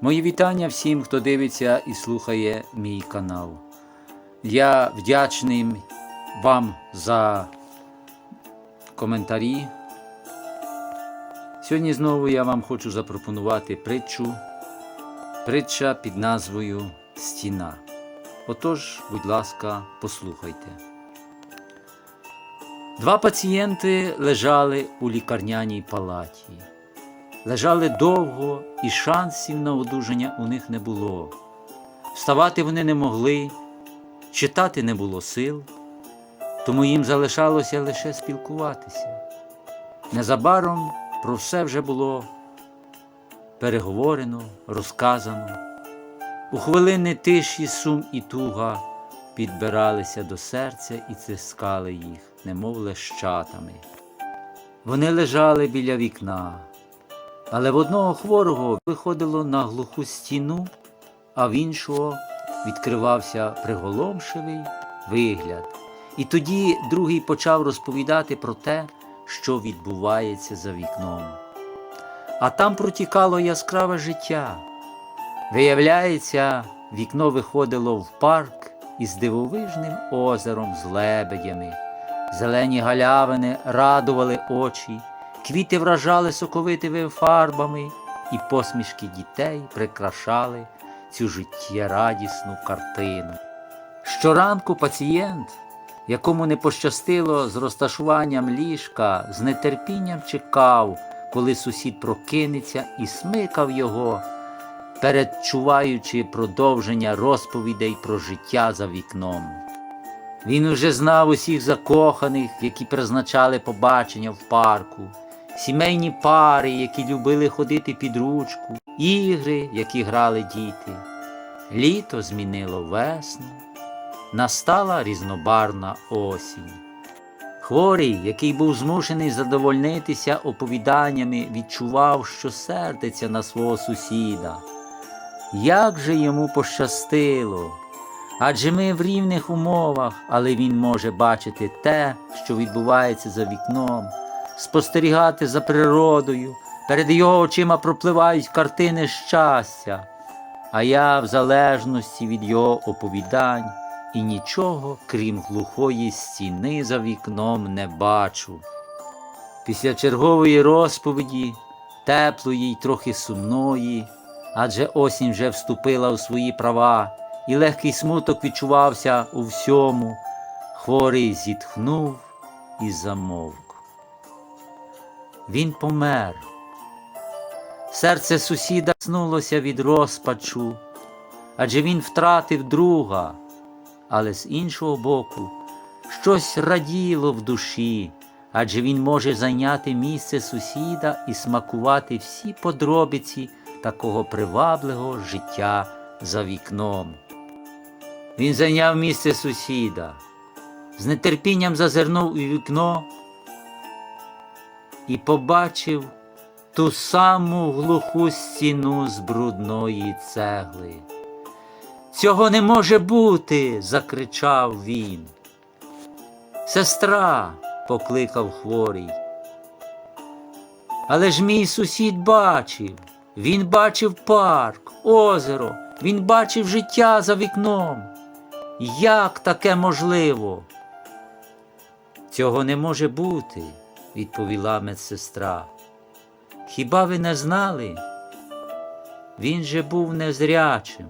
Мої вітання всім, хто дивиться і слухає мій канал. Я вдячний вам за коментарі. Сьогодні знову я вам хочу запропонувати притчу. Притча під назвою Стіна. Отож, будь ласка, послухайте. Два пацієнти лежали у лікарняній палаті. Лежали довго, і шансів на одужання у них не було. Вставати вони не могли, читати не було сил, тому їм залишалося лише спілкуватися. Незабаром про все вже було переговорено, розказано. У хвилини тиші сум і туга підбиралися до серця і цискали їх, немов лещатами. Вони лежали біля вікна, але в одного хворого виходило на глуху стіну, а в іншого відкривався приголомшивий вигляд. І тоді другий почав розповідати про те, що відбувається за вікном. А там протікало яскраве життя. Виявляється, вікно виходило в парк із дивовижним озером з лебедями. Зелені галявини радували очі, квіти вражали соковитими фарбами, і посмішки дітей прикрашали цю життєрадісну картину. Щоранку пацієнт, якому не пощастило з розташуванням ліжка, з нетерпінням чекав, коли сусід прокинеться і смикав його, передчуваючи продовження розповідей про життя за вікном. Він уже знав усіх закоханих, які призначали побачення в парку, сімейні пари, які любили ходити під ручку, ігри, які грали діти. Літо змінило весну, настала різнобарна осінь. Хворий, який був змушений задовольнитися оповіданнями, відчував, що сердиться на свого сусіда. Як же йому пощастило? Адже ми в рівних умовах, але він може бачити те, що відбувається за вікном, спостерігати за природою, перед його очима пропливають картини щастя, а я в залежності від його оповідань і нічого, крім глухої стіни за вікном, не бачу. Після чергової розповіді, теплої й трохи сумної, адже осінь вже вступила у свої права, і легкий смуток відчувався у всьому. Хворий зітхнув і замовк. Він помер. Серце сусіда снулося від розпачу, адже він втратив друга, але з іншого боку, щось раділо в душі, адже він може зайняти місце сусіда і смакувати всі подробиці такого привабливого життя за вікном. Він зайняв місце сусіда, з нетерпінням зазирнув у вікно і побачив ту саму глуху стіну з брудної цегли. Цього не може бути, закричав він. Сестра, покликав хворий. Але ж мій сусід бачив, він бачив парк, озеро, він бачив життя за вікном. Як таке можливо? Цього не може бути, відповіла медсестра. Хіба ви не знали? Він же був незрячим.